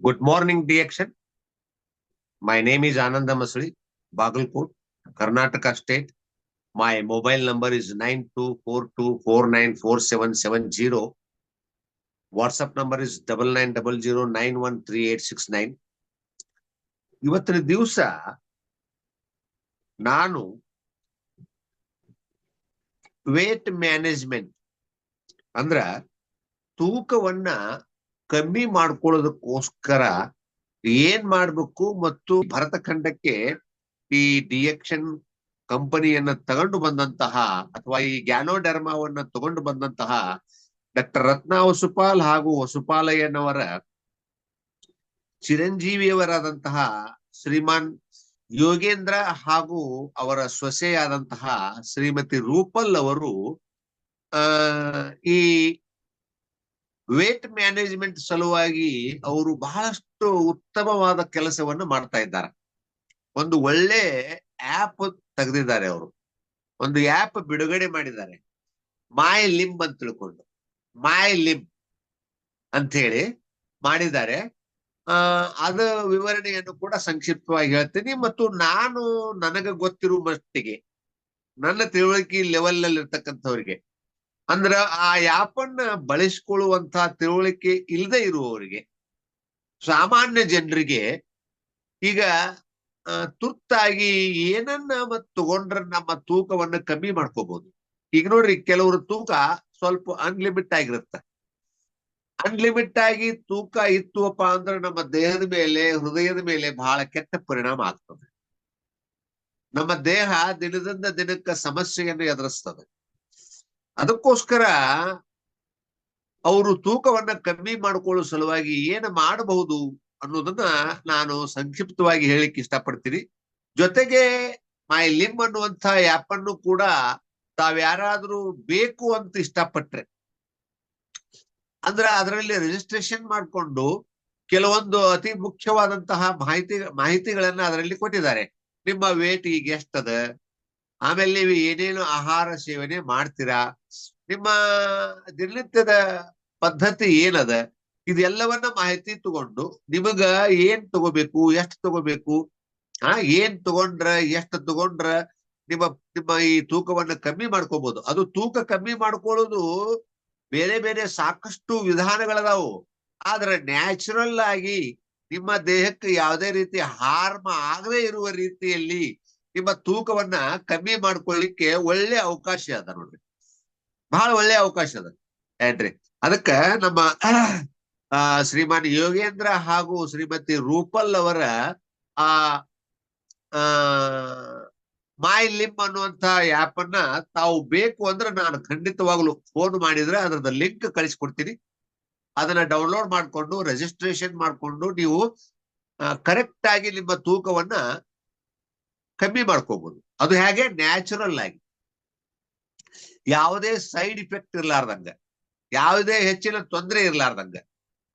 Good morning, DXN. My name is Ananda Masri, Bagalkot, Karnataka State. My mobile number is nine two four two four nine four seven seven zero. WhatsApp number is double nine double zero nine one three eight six nine. ಇವತ್ತಿನ ದಿವಸ ನಾನು wait management ಅಂದ್ರ ತೂಕವನ್ನ ಕಮ್ಮಿ ಮಾಡ್ಕೊಳ್ಳೋದಕ್ಕೋಸ್ಕರ ಏನ್ ಮಾಡ್ಬೇಕು ಮತ್ತು ಭರತಖಂಡಕ್ಕೆ ಈ ಡಿಯಕ್ಷನ್ ಕಂಪನಿಯನ್ನ ತಗೊಂಡು ಬಂದಂತಹ ಅಥವಾ ಈ ಗ್ಯಾನೋಡರ್ಮಾವನ್ನ ತಗೊಂಡು ಬಂದಂತಹ ಡಾಕ್ಟರ್ ರತ್ನ ವಸುಪಾಲ್ ಹಾಗೂ ವಸುಪಾಲಯ್ಯನವರ ಚಿರಂಜೀವಿಯವರಾದಂತಹ ಶ್ರೀಮಾನ್ ಯೋಗೇಂದ್ರ ಹಾಗೂ ಅವರ ಸೊಸೆಯಾದಂತಹ ಶ್ರೀಮತಿ ರೂಪಲ್ ಅವರು ಈ ವೇಟ್ ಮ್ಯಾನೇಜ್ಮೆಂಟ್ ಸಲುವಾಗಿ ಅವರು ಬಹಳಷ್ಟು ಉತ್ತಮವಾದ ಕೆಲಸವನ್ನು ಮಾಡ್ತಾ ಇದ್ದಾರೆ. ಒಂದು ಒಳ್ಳೆ ಆಪ್ ತೆಗೆದಿದ್ದಾರೆ ಅವರು. ಒಂದು ಆಪ್ ಬಿಡುಗಡೆ ಮಾಡಿದ್ದಾರೆ. ಮೈ ಲಿಂಬ್ ಅಂತ ತಿಳ್ಕೊಂಡು. ಮೈ ಲಿಂಬ್ ಅಂತ ಹೇಳಿ ಮಾಡಿದ್ದಾರೆ. ಆ, ಅದ ವಿವರಣೆಯನ್ನು ಕೂಡ ಸಂಕ್ಷಿಪ್ತವಾಗಿ ಹೇಳ್ತೀನಿ ಮತ್ತು ನಾನು ನನಗೆ ಗೊತ್ತಿರುವ ಮಟ್ಟಿಗೆ ನನ್ನ ತಿಳುವಳಿಕೆ ಲೆವೆಲ್ನಲ್ಲಿ ಇರ್ತಕ್ಕಂಥವ್ರಿಗೆ ಅಂದ್ರ ಆ ಯಾಪನ್ನ ಬಳಸ್ಕೊಳ್ಳುವಂತ ತಿಳುವಳಿಕೆ ಇಲ್ಲದೆ ಇರುವವರಿಗೆ, ಸಾಮಾನ್ಯ ಜನರಿಗೆ ಈಗ ತುರ್ತಾಗಿ ಏನನ್ನ ಮತ್ ತಗೊಂಡ್ರ ನಮ್ಮ ತೂಕವನ್ನ ಕಮ್ಮಿ ಮಾಡ್ಕೋಬಹುದು ಈಗ ನೋಡ್ರಿ ಕೆಲವರು ತೂಕ ಸ್ವಲ್ಪ ಅನ್ಲಿಮಿಟ್ ಆಗಿರುತ್ತೆ. ಅನ್ಲಿಮಿಟ್ ಆಗಿ ತೂಕ ಇತ್ತುವಪ್ಪ ಅಂದ್ರೆ ನಮ್ಮ ದೇಹದ ಮೇಲೆ, ಹೃದಯದ ಮೇಲೆ ಬಹಳ ಕೆಟ್ಟ ಪರಿಣಾಮ ಆಗ್ತದೆ. ನಮ್ಮ ದೇಹ ದಿನದಿಂದ ದಿನಕ್ಕೆ ಸಮಸ್ಯೆಯನ್ನು ಎದುರಿಸ್ತದೆ. ಅದಕ್ಕೋಸ್ಕರ ಅವರು ತೂಕವನ್ನ ಕಮ್ಮಿ ಮಾಡಿಕೊಳ್ಳೋ ಸಲುವಾಗಿ ಏನು ಮಾಡಬಹುದು ಅನ್ನೋದನ್ನ ನಾನು ಸಂಕ್ಷಿಪ್ತವಾಗಿ ಹೇಳಿಕ್ಕೆ ಇಷ್ಟಪಡ್ತೀನಿ. ಜೊತೆಗೆ ಮೈ ಲಿಮ್ ಅನ್ನುವಂತ ಆಪ್ ಅನ್ನು ಕೂಡ ತಾವ್ಯಾರಾದ್ರೂ ಬೇಕು ಅಂತ ಇಷ್ಟಪಟ್ರೆ, ಅಂದ್ರೆ ಅದರಲ್ಲಿ ರಿಜಿಸ್ಟ್ರೇಷನ್ ಮಾಡಿಕೊಂಡು ಕೆಲವೊಂದು ಅತಿ ಮುಖ್ಯವಾದಂತಹ ಮಾಹಿತಿ, ಮಾಹಿತಿಗಳನ್ನ ಅದರಲ್ಲಿ ಕೊಟ್ಟಿದ್ದಾರೆ. ನಿಮ್ಮ ವೇಟ್ ಈಗ ಎಷ್ಟದ ಆಮೇಲೆ ನೀವು ಏನೇನು ಆಹಾರ ಸೇವನೆ ಮಾಡ್ತೀರಾ? ನಿಮ್ಮ ದಿನನಿತ್ಯದ ಪದ್ಧತಿ ಏನದ? ಇದೆಲ್ಲವನ್ನ ಮಾಹಿತಿ ತಗೊಂಡು ನಿಮಗ ಏನ್ ತಗೋಬೇಕು, ಎಷ್ಟು ತಗೋಬೇಕು, ಆ, ಏನ್ ತಗೊಂಡ್ರ, ಎಷ್ಟು ತಗೊಂಡ್ರ ನಿಮ್ಮ ನಿಮ್ಮ ಈ ತೂಕವನ್ನ ಕಮ್ಮಿ ಮಾಡ್ಕೋಬಹುದು ಅದು ತೂಕ ಕಮ್ಮಿ ಮಾಡ್ಕೊಳ್ಳೋದು ಬೇರೆ ಬೇರೆ ಸಾಕಷ್ಟು ವಿಧಾನಗಳದಾವು. ಆದ್ರೆ ನ್ಯಾಚುರಲ್ ಆಗಿ ನಿಮ್ಮ ದೇಹಕ್ಕೆ ಯಾವುದೇ ರೀತಿ ಹಾರ್ಮ ಆಗದೆ ಇರುವ ರೀತಿಯಲ್ಲಿ ನಿಮ್ಮ ತೂಕವನ್ನ ಕಮ್ಮಿ ಮಾಡ್ಕೊಳ್ಳಿಕ್ಕೆ ಒಳ್ಳೆ ಅವಕಾಶ ಅದ ನೋಡ್ರಿ. ಬಹಳ ಒಳ್ಳೆ ಅವಕಾಶ ಅದ ಏನ್ರಿ ಅದಕ್ಕ ನಮ್ಮ, ಆ, ಶ್ರೀಮಾನ್ ಯೋಗೇಂದ್ರ ಹಾಗೂ ಶ್ರೀಮತಿ ರೂಪಲ್ ಅವರ, ಆ ಮೈ ಲಿಮ್ ಅನ್ನುವಂತ ಆಪ್ ಅನ್ನ ತಾವು ಬೇಕು ಅಂದ್ರೆ ನಾನು ಖಂಡಿತವಾಗ್ಲು ಫೋನ್ ಮಾಡಿದ್ರೆ ಅದರದ ಲಿಂಕ್ ಕಳಿಸ್ಕೊಡ್ತೀನಿ. ಅದನ್ನ ಡೌನ್ಲೋಡ್ ಮಾಡ್ಕೊಂಡು ರಿಜಿಸ್ಟ್ರೇಷನ್ ಮಾಡ್ಕೊಂಡು ನೀವು ಕರೆಕ್ಟ್ ಆಗಿ ನಿಮ್ಮ ತೂಕವನ್ನ ಕಮ್ಮಿ ಮಾಡ್ಕೋಬಹುದು ಅದು ಹೇಗೆ ನ್ಯಾಚುರಲ್ ಆಗಿ. ಯಾವುದೇ ಸೈಡ್ ಇಫೆಕ್ಟ್ ಇರ್ಲಾರ್ದಂಗ, ಯಾವುದೇ ಹೆಚ್ಚಿನ ತೊಂದರೆ ಇರ್ಲಾರ್ದಂಗ.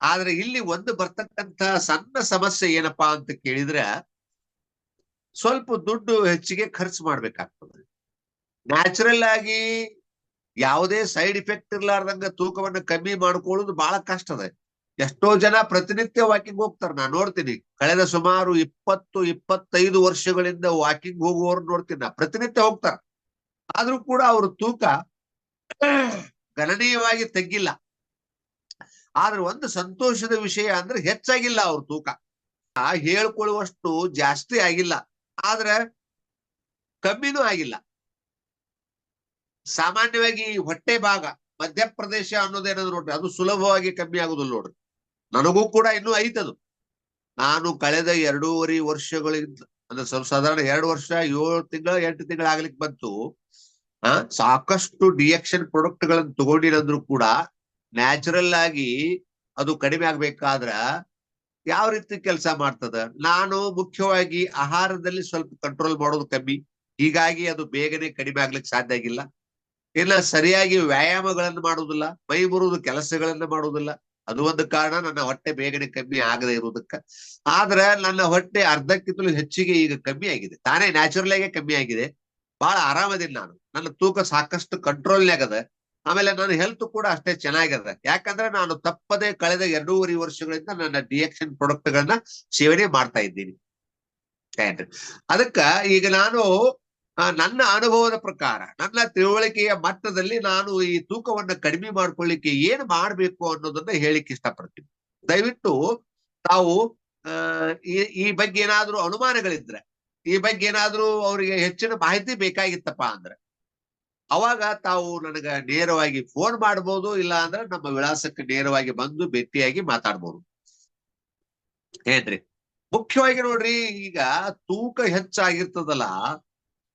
ಆದ್ರೆ ಇಲ್ಲಿ ಒಂದು ಬರ್ತಕ್ಕಂತ ಸಣ್ಣ ಸಮಸ್ಯೆ ಏನಪ್ಪಾ ಅಂತ ಕೇಳಿದ್ರೆ, ಸ್ವಲ್ಪ ದುಡ್ಡು ಹೆಚ್ಚಿಗೆ ಖರ್ಚು ಮಾಡ್ಬೇಕಾಗ್ತದೆ. ನ್ಯಾಚುರಲ್ ಆಗಿ ಯಾವುದೇ ಸೈಡ್ ಇಫೆಕ್ಟ್ ಇರ್ಲಾರ್ದಂಗ ತೂಕವನ್ನ ಕಮ್ಮಿ ಮಾಡ್ಕೊಳ್ಳೋದು ಬಹಳ ಕಷ್ಟ ಅದ. ಎಷ್ಟೋ ಜನ ಪ್ರತಿನಿತ್ಯ ವಾಕಿಂಗ್ ಹೋಗ್ತಾರೆ. ನಾನು ನೋಡ್ತೀನಿ, ಕಳೆದ ಸುಮಾರು ಇಪ್ಪತ್ತು, ಇಪ್ಪತ್ತೈದು ವರ್ಷಗಳಿಂದ ವಾಕಿಂಗ್ ಹೋಗುವವರು ನೋಡ್ತೀನಿ. ನಾ ಪ್ರತಿನಿತ್ಯ ಹೋಗ್ತಾರ. ಆದ್ರೂ ಕೂಡ ಅವ್ರ ತೂಕ ಗಣನೀಯವಾಗಿ ತಗ್ಗಿಲ್ಲ. ಆದ್ರೆ ಒಂದು ಸಂತೋಷದ ವಿಷಯ ಅಂದ್ರೆ ಹೆಚ್ಚಾಗಿಲ್ಲ ಅವ್ರ ತೂಕ. ಹೇಳ್ಕೊಳ್ಳುವಷ್ಟು ಜಾಸ್ತಿ ಆಗಿಲ್ಲ. ಆದ್ರೆ ಕಮ್ಮಿನೂ ಆಗಿಲ್ಲ. ಸಾಮಾನ್ಯವಾಗಿ ಹೊಟ್ಟೆ ಭಾಗ, ಮಧ್ಯಪ್ರದೇಶ ಅನ್ನೋದೇನಾದ್ರು ನೋಡ್ರಿ, ಅದು ಸುಲಭವಾಗಿ ಕಮ್ಮಿ ಆಗುದಿಲ್ಲ ನೋಡ್ರಿ. ನನಗೂ ಕೂಡ ಇನ್ನೂ ಐತದು. ನಾನು ಕಳೆದ ಎರಡೂವರೆ ವರ್ಷಗಳಿಂದ, ಅಂದ್ರೆ ಸ್ವಲ್ಪ ಸಾಧಾರಣ ಎರಡು ವರ್ಷ, ಏಳು ತಿಂಗಳ, ಎಂಟು ತಿಂಗಳಾಗ್ಲಿಕ್ಕೆ ಬಂತು. ಆ, ಸಾಕಷ್ಟು ಡಿಎಕ್ಷನ್ ಪ್ರೊಡಕ್ಟ್ ಗಳನ್ನ ತಗೊಂಡಿರಂದ್ರು ಕೂಡ ನ್ಯಾಚುರಲ್ ಆಗಿ ಅದು ಕಡಿಮೆ ಆಗ್ಬೇಕಾದ್ರ ಯಾವ ರೀತಿ ಕೆಲಸ ಮಾಡ್ತದ? ನಾನು ಮುಖ್ಯವಾಗಿ ಆಹಾರದಲ್ಲಿ ಸ್ವಲ್ಪ ಕಂಟ್ರೋಲ್ ಮಾಡೋದು ಕಮ್ಮಿ. ಹೀಗಾಗಿ ಅದು ಬೇಗನೆ ಕಡಿಮೆ ಆಗ್ಲಿಕ್ಕೆ ಸಾಧ್ಯ ಆಗಿಲ್ಲ. ಇಲ್ಲ ಸರಿಯಾಗಿ ವ್ಯಾಯಾಮಗಳನ್ನ ಮಾಡುವುದಿಲ್ಲ ಮೈ ಬರುವುದು ಕೆಲಸಗಳನ್ನ ಮಾಡುವುದಿಲ್ಲ ಅದು ಒಂದು ಕಾರಣ. ನನ್ನ ಹೊಟ್ಟೆ ಬೇಗನೆ ಕಮ್ಮಿ ಆಗದೆ ಇರುವುದಕ್ಕ. ಆದ್ರ ನನ್ನ ಹೊಟ್ಟೆ ಅರ್ಧಕ್ಕಿಂತಲೂ ಹೆಚ್ಚಿಗೆ ಈಗ ಕಮ್ಮಿ ಆಗಿದೆ. ತಾನೇ ನ್ಯಾಚುರಲ್ ಆಗೇ ಕಮ್ಮಿ ಆಗಿದೆ. ಬಹಳ ಆರಾಮದಿಲ್ಲ ನಾನು. ನನ್ನ ತೂಕ ಸಾಕಷ್ಟು ಕಂಟ್ರೋಲ್ನಾಗದ ಆಮೇಲೆ ನನ್ನ ಹೆಲ್ತ್ ಕೂಡ ಅಷ್ಟೇ ಚೆನ್ನಾಗಿದೆ ಯಾಕಂದ್ರೆ ನಾನು ತಪ್ಪದೆ ಕಳೆದ ಎರಡೂವರೆ ವರ್ಷಗಳಿಂದ ನನ್ನ ಡಿಎಕ್ಷನ್ ಪ್ರಾಡಕ್ಟ್ ಗಳನ್ನ ಸೇವನೆ ಮಾಡ್ತಾ ಇದ್ದೀನಿ? ಅದಕ್ಕ ಈಗ ನಾನು ನನ್ನ ಅನುಭವದ ಪ್ರಕಾರ, ನನ್ನ ತಿಳುವಳಿಕೆಯ ಮಟ್ಟದಲ್ಲಿ ನಾನು ಈ ತೂಕವನ್ನ ಕಡಿಮೆ ಮಾಡ್ಕೊಳ್ಳಿಕ್ಕೆ ಏನ್ ಮಾಡ್ಬೇಕು ಅನ್ನೋದನ್ನ ಹೇಳಿಕ್ ಇಷ್ಟಪಡ್ತೀನಿ. ದಯವಿಟ್ಟು ತಾವು ಈ ಬಗ್ಗೆ ಏನಾದ್ರೂ ಅನುಮಾನಗಳಿದ್ರೆ ಈ ಬಗ್ಗೆ ಏನಾದ್ರೂ ಅವರಿಗೆ ಹೆಚ್ಚಿನ ಮಾಹಿತಿ ಬೇಕಾಗಿತ್ತಪ್ಪ ಅಂದ್ರೆ, ಅವಾಗ ತಾವು ನನಗ ನೇರವಾಗಿ ಫೋನ್ ಮಾಡ್ಬೋದು, ಇಲ್ಲ ಅಂದ್ರೆ ನಮ್ಮ ವಿಳಾಸಕ್ಕೆ ನೇರವಾಗಿ ಬಂದು ಭೇಟಿಯಾಗಿ ಮಾತಾಡ್ಬೋದು. ಏನ್ರಿ? ಮುಖ್ಯವಾಗಿ ನೋಡ್ರಿ, ಈಗ ತೂಕ ಹೆಚ್ಚಾಗಿರ್ತದಲ್ಲ,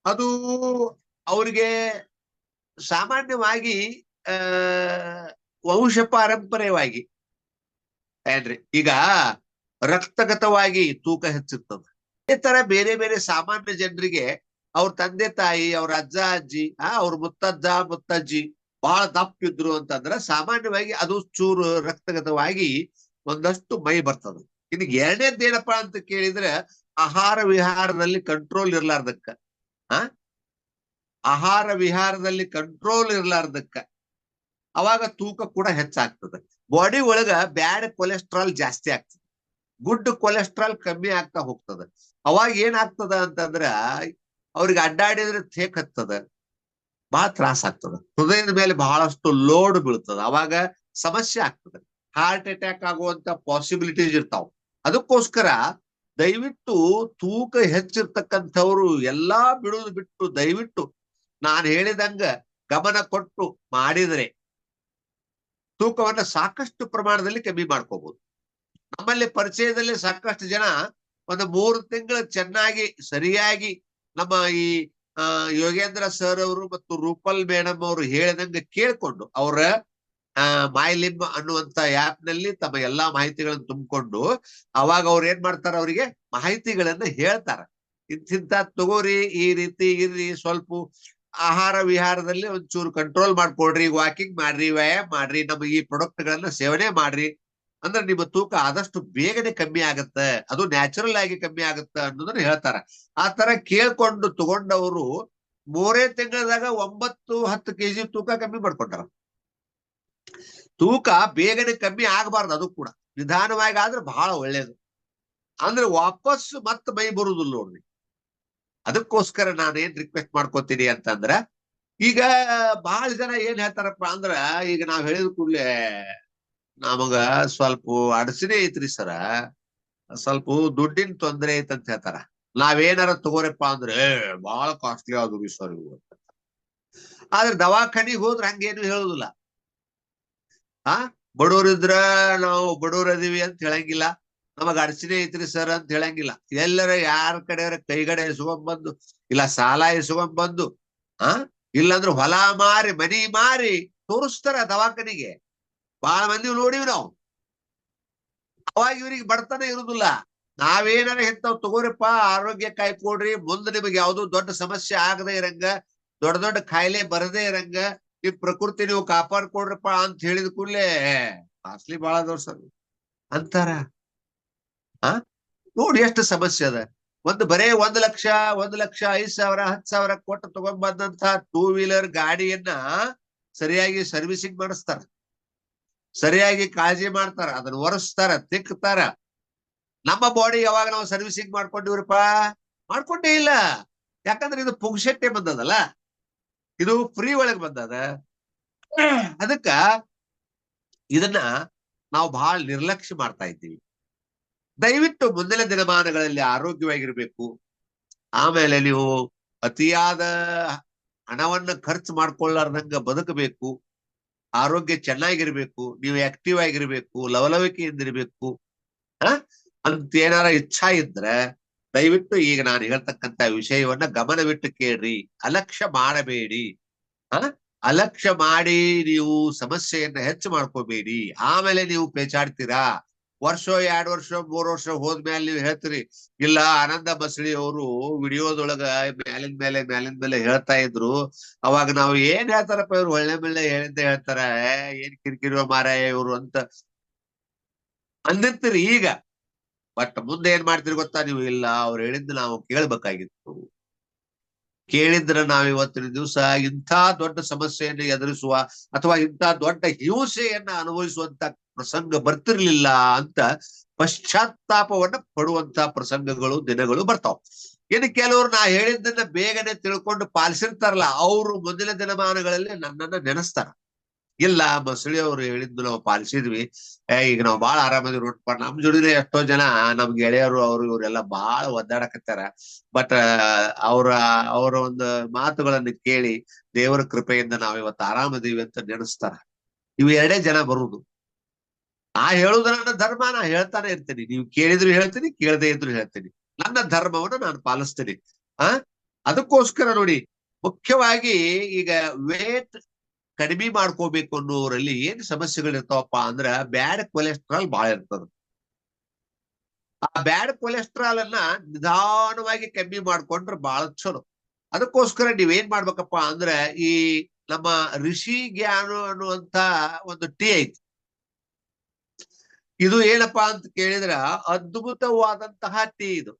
ಅದು ಅವ್ರಿಗೆ ಸಾಮಾನ್ಯವಾಗಿ, ಆ ವಂಶ ಪಾರಂಪರ್ಯವಾಗಿ ಏನ್ರಿ? ಈಗ ರಕ್ತಗತವಾಗಿ ತೂಕ ಹೆಚ್ಚಿರ್ತದ. ತರ ಬೇರೆ ಬೇರೆ ಸಾಮಾನ್ಯ ಜನರಿಗೆ ಅವ್ರ ತಂದೆ ತಾಯಿ, ಅವ್ರ ಅಜ್ಜ, ಅಜ್ಜಿ, ಆ, ಅವ್ರ ಮುತ್ತಜ್ಜ, ಮುತ್ತಜ್ಜಿ ಬಹಳ ದಪ್ಪ ಇದ್ರು ಅಂತಂದ್ರ ಸಾಮಾನ್ಯವಾಗಿ ಅದು ಚೂರು ರಕ್ತಗತವಾಗಿ ಒಂದಷ್ಟು ಮೈ ಬರ್ತದ. ಇನ್ನು ಎರಡನೇದ್ದೇನಪ್ಪಾ ಅಂತ ಕೇಳಿದ್ರೆ ಆಹಾರ ವಿಹಾರದಲ್ಲಿ ಕಂಟ್ರೋಲ್ ಇರ್ಲಾರ್ದಕ್ಕ, ಆ? ಆಹಾರ ವಿಹಾರದಲ್ಲಿ ಕಂಟ್ರೋಲ್ ಇರ್ಲಾರ್ದಕ್ಕ. ಅವಾಗ ತೂಕ ಕೂಡ ಹೆಚ್ಚಾಗ್ತದೆ. ಬಾಡಿ ಒಳಗ ಬ್ಯಾಡ್ ಕೊಲೆಸ್ಟ್ರಾಲ್ ಜಾಸ್ತಿ ಆಗ್ತದೆ. ಗುಡ್ ಕೊಲೆಸ್ಟ್ರಾಲ್ ಕಮ್ಮಿ ಆಗ್ತಾ ಹೋಗ್ತದ. ಅವಾಗ ಏನಾಗ್ತದ ಅಂತಂದ್ರ ಅವ್ರಿಗೆ ಅಡ್ಡಾಡಿದ್ರೆ ಥೇಕ್ ಹತ್ತದ, ಬಹಳ ತ್ರಾಸ ಆಗ್ತದ. ಹೃದಯದ ಮೇಲೆ ಬಹಳಷ್ಟು ಲೋಡ್ ಬೀಳ್ತದ. ಅವಾಗ ಸಮಸ್ಯೆ ಆಗ್ತದ. ಹಾರ್ಟ್ ಅಟ್ಯಾಕ್ ಆಗುವಂತ ಪಾಸಿಬಿಲಿಟೀಸ್ ಇರ್ತಾವ. ಅದಕ್ಕೋಸ್ಕರ ದಯವಿಟ್ಟು ತೂಕ ಹೆಚ್ಚಿರ್ತಕ್ಕಂಥವ್ರು ಎಲ್ಲಾ ಬಿಡುದು ಬಿಟ್ಟು ದಯವಿಟ್ಟು ನಾನು ಹೇಳಿದಂಗ ಗಮನ ಕೊಟ್ಟು ಮಾಡಿದ್ರೆ ತೂಕವನ್ನ ಸಾಕಷ್ಟು ಪ್ರಮಾಣದಲ್ಲಿ ಕಮ್ಮಿ ಮಾಡ್ಕೋಬಹುದು ನಮ್ಮಲ್ಲಿ ಪರಿಚಯದಲ್ಲಿ ಸಾಕಷ್ಟು ಜನ ಒಂದು ಮೂರು ತಿಂಗಳು ಚೆನ್ನಾಗಿ, ಸರಿಯಾಗಿ ನಮ್ಮ ಈ ಯೋಗೇಂದ್ರ ಸರ್ ಅವರು ಮತ್ತು ರೂಪಲ್ ಮೇಡಮ್ ಅವರು ಹೇಳಿದಂಗೆ ಕೇಳ್ಕೊಂಡು ಅವರ ಮೈಲಿಮ್ ಅನ್ನುವಂತ ಆಪ್ನಲ್ಲಿ ತಮ್ಮ ಎಲ್ಲಾ ಮಾಹಿತಿಗಳನ್ನು ತುಂಬಿಕೊಂಡು ಅವಾಗ ಅವ್ರು ಏನ್ ಮಾಡ್ತಾರ ಅವರಿಗೆ ಮಾಹಿತಿಗಳನ್ನ ಹೇಳ್ತಾರ. ಇಂತಿಂತ ತಗೋರಿ, ಈ ರೀತಿ ಇರ್ರಿ ಸ್ವಲ್ಪ ಆಹಾರ ವಿಹಾರದಲ್ಲಿ ಒಂಚೂರು ಕಂಟ್ರೋಲ್ ಮಾಡ್ಕೊಡ್ರಿ ವಾಕಿಂಗ್ ಮಾಡ್ರಿ, ವ್ಯಾಯಾಮ ಮಾಡ್ರಿ, ನಮಗೆ ಈ ಪ್ರೊಡಕ್ಟ್ ಗಳನ್ನ ಸೇವನೆ ಮಾಡ್ರಿ ಅಂದ್ರೆ ನಿಮ್ಮ ತೂಕ ಆದಷ್ಟು ಬೇಗನೆ ಕಮ್ಮಿ ಆಗತ್ತೆ, ಅದು ನ್ಯಾಚುರಲ್ ಆಗಿ ಕಮ್ಮಿ ಆಗತ್ತೆ ಅನ್ನೋದನ್ನ ಹೇಳ್ತಾರ. ಆ ತರ ಕೇಳ್ಕೊಂಡು ತಗೊಂಡವರು ಮೂರೇ ತಿಂಗಳದಾಗ ಒಂಬತ್ತು, ಹತ್ತು ಕೆಜಿ ತೂಕ ಕಮ್ಮಿ ಮಾಡ್ಕೊಂಡಾರ. ತೂಕ ಬೇಗನೆ ಕಮ್ಮಿ ಆಗಬಾರ್ದು ಅದು ಕೂಡ. ನಿಧಾನವಾಗಿ ಆದ್ರೆ ಬಹಳ ಒಳ್ಳೇದು. ಅಂದ್ರೆ ವಾಪಸ್ ಮತ್ತೆ ಮೈ ಬರುದಿಲ್ಲ ನೋಡ್ರಿ. ಅದಕ್ಕೋಸ್ಕರ ನಾನು ಏನ್ ರಿಕ್ವೆಸ್ಟ್ ಮಾಡ್ಕೊತೀನಿ ಅಂತಂದ್ರ, ಈಗ ಬಹಳ ಜನ ಏನ್ ಹೇಳ್ತಾರಪ್ಪ ಅಂದ್ರ, ಈಗ ನಾವ್ ಹೇಳಿದ ಕೂಡ್ಲೆ ನಮಗ ಸ್ವಲ್ಪ ಅಡಚಣೆ ಐತ್ರಿ ಸರ. ಸ್ವಲ್ಪ ದುಡ್ಡಿನ ತೊಂದರೆ ಐತಂತ ಹೇಳ್ತಾರ. ನಾವೇನಾರ ತಗೋರಪ್ಪ ಅಂದ್ರೆ "ಏ, ಬಹಳ ಕಾಸ್ಟ್ಲಿ ಆದ್ರಿ ಸರ್ ಇವು. ಅಂತ ಆದ್ರೆ ದವಾಖಾನಿಗ್ ಹೋದ್ರ ಹಂಗೇನು ಹೇಳುದಿಲ್ಲ. ಆ ಬಡವರಿದ್ರ ನಾವು ಬಡವ್ರ ಅಂತ ಹೇಳಂಗಿಲ್ಲ. ನಮಗ ಅಡಚಣೆ ಐತ್ರಿ ಸರ್ ಅಂತ ಹೇಳಂಗಿಲ್ಲ. ಎಲ್ಲರ ಯಾರ ಕಡೆ ಕೈಗಡೆ ಬಂದು ಇಲ್ಲ ಸಾಲ ಬಂದು ಆ ಇಲ್ಲಾಂದ್ರೆ ಹೊಲ ಮಾರಿ ಮನಿ ಮಾರಿ ತೋರಿಸ್ತಾರ ದವಾಖಾನಿಗೆ. ಬಹಳ ಮಂದಿ ನೋಡಿವಿ ನಾವು. ಅವಾಗ ಇವ್ರಿಗೆ ಬಡತನ ಇರುದಿಲ್ಲ. ನಾವೇನಾರ ಇಂಥವ್ ತಗೋರಿಪ್ಪ, ಆರೋಗ್ಯ ಕಾಯ್ಕೊಡ್ರಿ ಮುಂದೆ ನಿಮಗೆ ಯಾವ್ದು ದೊಡ್ಡ ಸಮಸ್ಯೆ ಆಗದೆ ಇರಂಗ, ದೊಡ್ಡ ದೊಡ್ಡ ಕಾಯಿಲೆ ಬರದೇ ಇರಂಗ, ಈ ಪ್ರಕೃತಿ ನೀವು ಕಾಪಾಡ್ಕೊಡ್ರಪ್ಪ ಅಂತ ಹೇಳಿದ ಕೂಡಲೇ ಅಸ್ಲಿ ಬಹಳ ದೋರ್ಸ ಅಂತಾರ? ಆ? ನೋಡಿ ಎಷ್ಟು ಸಮಸ್ಯೆ ಅದ. ಒಂದು ಬರೇ ಒಂದ್ ಲಕ್ಷ ಒಂದ್ ಲಕ್ಷ, ಐದ್ ಸಾವಿರ ಹತ್ ಸಾವಿರ ಕೊಟ್ಟು ತಗೊಂಡ್ ಬಂದಂತ ಟೂ ವೀಲರ್ ಗಾಡಿಯನ್ನ ಸರಿಯಾಗಿ ಸರ್ವಿಸಿಂಗ್ ಮಾಡಿಸ್ತಾರ. ಸರಿಯಾಗಿ ಕಾಳಜಿ ಮಾಡ್ತಾರ, ಅದನ್ನ ಒರೆಸ್ತಾರ, ತಿಕ್ತಾರ. ನಮ್ಮ ಬಾಡಿ ಯಾವಾಗ ನಾವು ಸರ್ವಿಸಿಂಗ್ ಮಾಡ್ಕೊಂಡಿವ್ರಪ್ಪ? ಮಾಡ್ಕೊಂಡೇ ಇಲ್ಲ. ಯಾಕಂದ್ರೆ ಇದು ಪುಂಕ್ಷಟ್ಟೆ ಬಂದದಲ್ಲ. ಇದು ಫ್ರೀ ಒಳಗೆ ಬಂದದ. ಅದಕ್ಕ ಇದನ್ನ ನಾವು ಬಹಳ ನಿರ್ಲಕ್ಷ್ಯ ಮಾಡ್ತಾ ಇದ್ದೀವಿ. ದಯವಿಟ್ಟು ಮುಂದಿನ ದಿನಮಾನಗಳಲ್ಲಿ ಆರೋಗ್ಯವಾಗಿರ್ಬೇಕು. ಆಮೇಲೆ ನೀವು ಅತಿಯಾದ ಹಣವನ್ನ ಖರ್ಚು ಮಾಡ್ಕೊಳ್ಳಾರ್ದಂಗ ಬದುಕಬೇಕು. ಆರೋಗ್ಯ ಚೆನ್ನಾಗಿರ್ಬೇಕು, ನೀವು ಆಕ್ಟಿವ್ ಆಗಿರ್ಬೇಕು, ಲವಲವಿಕೆಯಿಂದಿರ್ಬೇಕು, ಹ? ಅಂತ ಏನಾರ ಇಚ್ಛಾ ಇದ್ರೆ ದಯವಿಟ್ಟು ಈಗ ನಾನು ಹೇಳ್ತಕ್ಕಂತ ವಿಷಯವನ್ನ ಗಮನವಿಟ್ಟು ಕೇಳ್ರಿ. ಅಲಕ್ಷ್ಯ ಮಾಡಬೇಡಿ, ಹ? ಅಲಕ್ಷ್ಯ ಮಾಡಿ ನೀವು ಸಮಸ್ಯೆಯನ್ನ ಹೆಚ್ಚು ಮಾಡ್ಕೋಬೇಡಿ. ಆಮೇಲೆ ನೀವು ಪೇಚಾಡ್ತೀರಾ? ವರ್ಷ, ಎರಡ್ ವರ್ಷ, ಮೂರ್ ವರ್ಷ ಹೋದ್ಮೇಲೆ ನೀವ್ ಹೇಳ್ತೀರಿ. ಇಲ್ಲ, ಆನಂದ ಬಸಳಿ ಅವರು ವಿಡಿಯೋದೊಳಗ ಮ್ಯಾಲಿನ ಮೇಲೆ ಮ್ಯಾಲಿನ ಮೇಲೆ ಹೇಳ್ತಾ ಇದ್ರು. ಅವಾಗ ನಾವು ಏನ್ ಹೇಳ್ತಾರಪ್ಪ ಇವ್ರು ಒಳ್ಳೆ ಮೇಲೆ ಹೇಳಿದ್ದ ಹೇಳ್ತಾರ. ಏನ್ ಕಿರಿಕಿರಿ ಮಾರಾಯ ಇವ್ರು ಅಂತ ಅಂದಿರ್ತೀರಿ ಈಗ. ಬಟ್ ಮುಂದೆ ಏನ್ ಮಾಡ್ತೀರಿ ಗೊತ್ತಾ ನೀವು? ಇಲ್ಲ, ಅವ್ರು ಹೇಳಿದ್ದು ನಾವು ಕೇಳ್ಬೇಕಾಗಿತ್ತು. ಕೇಳಿದ್ರೆ ನಾವು ಇವತ್ತಿನ ದಿವಸ ಇಂಥ ದೊಡ್ಡ ಸಮಸ್ಯೆಯನ್ನು ಎದುರಿಸುವ ಅಥವಾ ಇಂಥ ದೊಡ್ಡ ಹಿಂಸೆಯನ್ನ ಅನುಭವಿಸುವಂತ ಪ್ರಸಂಗ ಬರ್ತಿರ್ಲಿಲ್ಲ ಅಂತ ಪಶ್ಚಾತ್ತಾಪವನ್ನ ಪಡುವಂತ ಪ್ರಸಂಗಗಳು, ದಿನಗಳು ಬರ್ತಾವ. ಇನ್ನು ಕೆಲವರು ನಾ ಹೇಳಿದ್ದನ್ನ ಬೇಗನೆ ತಿಳ್ಕೊಂಡು ಪಾಲಿಸಿರ್ತಾರಲ್ಲ, ಅವರು ಮೊದಲ ದಿನಮಾನಗಳಲ್ಲಿ ನನ್ನನ್ನ ನೆನೆಸ್ತಾರ. ಇಲ್ಲ ಮಸಳಿ ಅವ್ರು ಹೇಳಿದ್ದು ನಾವು ಪಾಲಿಸಿದ್ವಿ. ಈಗ ನಾವು ಬಾಳ ಆರಾಮದಿ ಪಾಡ್ ನಮ್ ಜೋಡಿನೇ ಎಷ್ಟೋ ಜನ, ನಮ್ ಗೆಳೆಯರು, ಅವ್ರು ಇವ್ರೆಲ್ಲ ಬಾಳ ಒದ್ದಾಡಕತ್ತಾರ. ಬಟ್ ಅವರ ಅವರ ಒಂದು ಮಾತುಗಳನ್ನು ಕೇಳಿ ದೇವರ ಕೃಪೆಯಿಂದ ನಾವ್ ಇವತ್ತು ಆರಾಮದೀವಿ ಅಂತ ನೆನೆಸ್ತಾರ. ಇವ್ ಎರಡೇ ಜನ ಬರುದು. ಆ ಹೇಳುದ್ರ ಧರ್ಮ, ನಾ ಹೇಳ್ತಾನೆ ಇರ್ತೀನಿ. ನೀವು ಕೇಳಿದ್ರು ಹೇಳ್ತೀನಿ, ಕೇಳದೆ ಇದ್ರು ಹೇಳ್ತೀನಿ. ನನ್ನ ಧರ್ಮವನ್ನ ನಾನು ಪಾಲಿಸ್ತೀನಿ. ಆ? ಅದಕ್ಕೋಸ್ಕರ ನೋಡಿ, ಮುಖ್ಯವಾಗಿ ಈಗ ವೇಟ್ ಕಡಿಮೆ ಮಾಡ್ಕೋಬೇಕು ಅನ್ನೋರಲ್ಲಿ ಏನ್ ಸಮಸ್ಯೆಗಳಿರ್ತಾವಪ್ಪ ಅಂದ್ರ ಬ್ಯಾಡ್ ಕೊಲೆಸ್ಟ್ರಾಲ್ ಬಹಳ ಇರ್ತದ. ಆ ಬ್ಯಾಡ್ ಕೊಲೆಸ್ಟ್ರಾಲ್ ಅನ್ನ ನಿಧಾನವಾಗಿ ಕಮ್ಮಿ ಮಾಡ್ಕೊಂಡ್ರೆ ಬಹಳ ಚಲೋ. ಅದಕ್ಕೋಸ್ಕರ ನೀವೇನ್ ಮಾಡ್ಬೇಕಪ್ಪ ಅಂದ್ರ ಈ ನಮ್ಮ ಋಷಿ ಜ್ಞಾನ ಅನ್ನುವಂತ ಒಂದು ಟೀ ಐತಿ. ಇದು ಏನಪ್ಪಾ ಅಂತ ಕೇಳಿದ್ರ ಅದ್ಭುತವಾದಂತಹ ಟೀ ಇದು.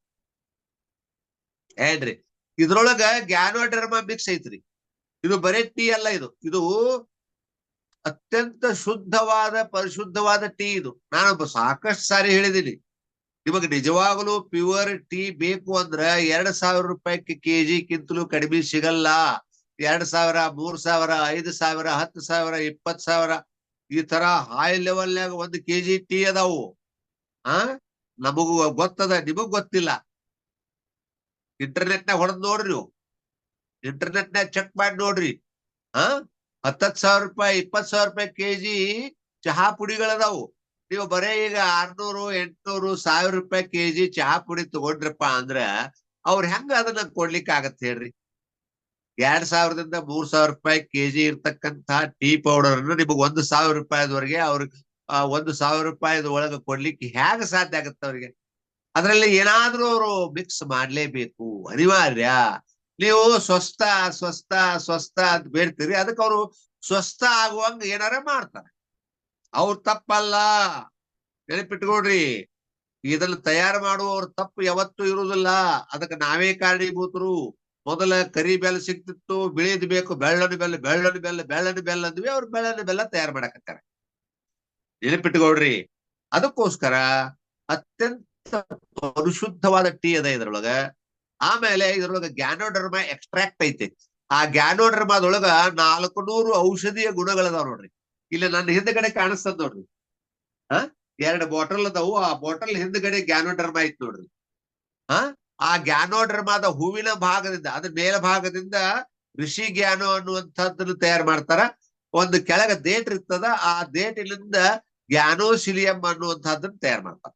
ಏನ್ರಿ? ಇದ್ರೊಳಗ ಜ್ಞಾನೋಡರ್ಮ ಮಿಕ್ಸ್ ಐತ್ರಿ. ಇದು ಬರೇ ಟೀ ಅಲ್ಲ ಇದು. ಇದು ಅತ್ಯಂತ ಶುದ್ಧವಾದ, ಪರಿಶುದ್ಧವಾದ ಟೀ ಇದು. ನಾನು ಸಾಕಷ್ಟು ಸಾರಿ ಹೇಳಿದ್ದೀನಿ. ನಿಮಗೆ ನಿಜವಾಗಲೂ ಪ್ಯೂರ್ ಟೀ ಬೇಕು ಅಂದ್ರ ಎರಡ್ ಸಾವಿರ ರೂಪಾಯಿ ಕೆಜಿಕ್ಕಿಂತಲೂ ಕಡಿಮೆ ಸಿಗಲ್ಲ. ಎರಡ್ ಸಾವಿರ, ಮೂರ್ ಸಾವಿರ, ಐದು ಸಾವಿರ, ಹತ್ತು ಸಾವಿರ ಇಪ್ಪತ್ ಸಾವಿರ. ಈ ತರ ಹೈ ಲೆವೆಲ್ನಾಗ ಒಂದು ಕೆಜಿ ಟೀ ಅದಾವು. ಆ? ನಮಗೂ ಗೊತ್ತದ, ನಿಮಗ್ ಗೊತ್ತಿಲ್ಲ. ಇಂಟರ್ನೆಟ್ನಾಗ ಹೊಡೆದ್ ನೋಡ್ರಿ ನೀವು. ಇಂಟರ್ನೆಟ್ನಾಗ ಚೆಕ್ ಮಾಡಿ ನೋಡ್ರಿ. ಆ? ಹತ್ತತ್ ಸಾವಿರ ರೂಪಾಯಿ, ಇಪ್ಪತ್ ಸಾವಿರ ರೂಪಾಯಿ ಕೆಜಿ ಚಹಾ ಪುಡಿಗಳದಾವು. ನೀವು ಬರೇ ಈಗ ಆರ್ನೂರು, ಎಂಟ್ನೂರು, ಸಾವಿರ ರೂಪಾಯಿ ಕೆಜಿ ಚಹಾ ಪುಡಿ ತಗೊಂಡ್ರಪ್ಪ ಅಂದ್ರ ಅವ್ರ ಹೆಂಗ ಅದನ್ನ ಕೊಡ್ಲಿಕ್ಕೆ ಆಗತ್ತೆ ಹೇಳ್ರಿ? ಎರಡ್ ಸಾವಿರದಿಂದ ಮೂರ್ ಸಾವಿರ ರೂಪಾಯಿ ಕೆಜಿ ಇರ್ತಕ್ಕಂತ ಟೀ ಪೌಡರ್ ಅನ್ನು ನಿಮಗ್ ಒಂದು ಸಾವಿರ ರೂಪಾಯಿದವರೆಗೆ ಅವ್ರಿಗೆ, ಆ, ಒಂದು ಸಾವಿರ ರೂಪಾಯಿದ ಒಳಗ ಕೊಡ್ಲಿಕ್ಕೆ ಹೇಗ ಸಾಧ್ಯ ಆಗತ್ತ ಅವ್ರಿಗೆ? ಅದ್ರಲ್ಲಿ ಏನಾದ್ರೂ ಅವರು ಮಿಕ್ಸ್ ಮಾಡ್ಲೇಬೇಕು. ಅನಿವಾರ್ಯ. ನೀವು ಸ್ವಸ್ಥ ಸ್ವಸ್ಥ ಸ್ವಸ್ಥ ಅಂತ ಬೇಡ್ತೀರಿ. ಅದಕ್ಕೆ ಅವರು ಸ್ವಸ್ಥ ಆಗುವಂಗ ಏನಾರ ಮಾಡ್ತಾರೆ. ಅವ್ರು ತಪ್ಪಲ್ಲ. ನೆನಪಿಟ್ಕೊಡ್ರಿ ಇದನ್ನ ತಯಾರು ಮಾಡುವವ್ರ ತಪ್ಪು ಯಾವತ್ತೂ ಇರುವುದಿಲ್ಲ. ಅದಕ್ಕೆ ನಾವೇ ಕಾರಣೀಭೂತರು. ಮೊದಲ ಕರಿ ಬೆಲ್ಲ ಸಿಕ್ತಿತ್ತು ಬಿಳಿದ್ ಬೇಕು, ಬೆಳ್ಳನ ಬೆಲ್ಲ ಬೆಳ್ಳನ ಬೆಲ್ಲ ಬೆಳ್ಳನ ಬೆಲ್ಲ ಅಂದ್ವಿ. ಅವ್ರು ಬೆಳ್ಳನ ಬೆಲ್ಲ ತಯಾರು ಮಾಡಕತ್ತಾರೆ. ನೆನಪಿಟ್ಕೊಡ್ರಿ ಅದಕ್ಕೋಸ್ಕರ ಅತ್ಯಂತ ಪರಿಶುದ್ಧವಾದ ಟೀ ಅದ ಇದ್ರೊಳಗ. ಆಮೇಲೆ ಇದ್ರೊಳಗ ಗ್ಯಾನೋಡರ್ಮ ಎಕ್ಸ್ಟ್ರಾಕ್ಟ್ ಐತಿ. ಆ ಗ್ಯಾನೋಡರ್ಮದೊಳಗ ನಾಲ್ಕು ನೂರು ಔಷಧೀಯ ಗುಣಗಳದಾವ ನೋಡ್ರಿ. ಇಲ್ಲಿ ನನ್ನ ಹಿಂದ್ಗಡೆ ಕಾಣಿಸ್ತದ ನೋಡ್ರಿ. ಹ? ಎರಡ್ ಬಾಟಲ್ ಅದಾವು. ಆ ಬಾಟಲ್ ಹಿಂದ್ಗಡೆ ಗ್ಯಾನೋಡರ್ಮ ಐತ್ ನೋಡ್ರಿ. ಹ? ಆ ಗ್ಯಾನೋಡರ್ಮಾದ ಹೂವಿನ ಭಾಗದಿಂದ, ಅದ್ರ ಮೇಲ್ಭಾಗದಿಂದ ಋಷಿ ಗ್ಯಾನೋ ಅನ್ನುವಂಥದ್ದನ್ನು ತಯಾರು ಮಾಡ್ತಾರ. ಒಂದು ಕೆಳಗ ದೇಟ್ ಇರ್ತದ. ಆ ದೇಟಿನಿಂದ ಗ್ಯಾನೋಸಿಲಿಯಂ ಅನ್ನುವಂಥದ್ದನ್ನ ತಯಾರು ಮಾಡ್ತಾರ.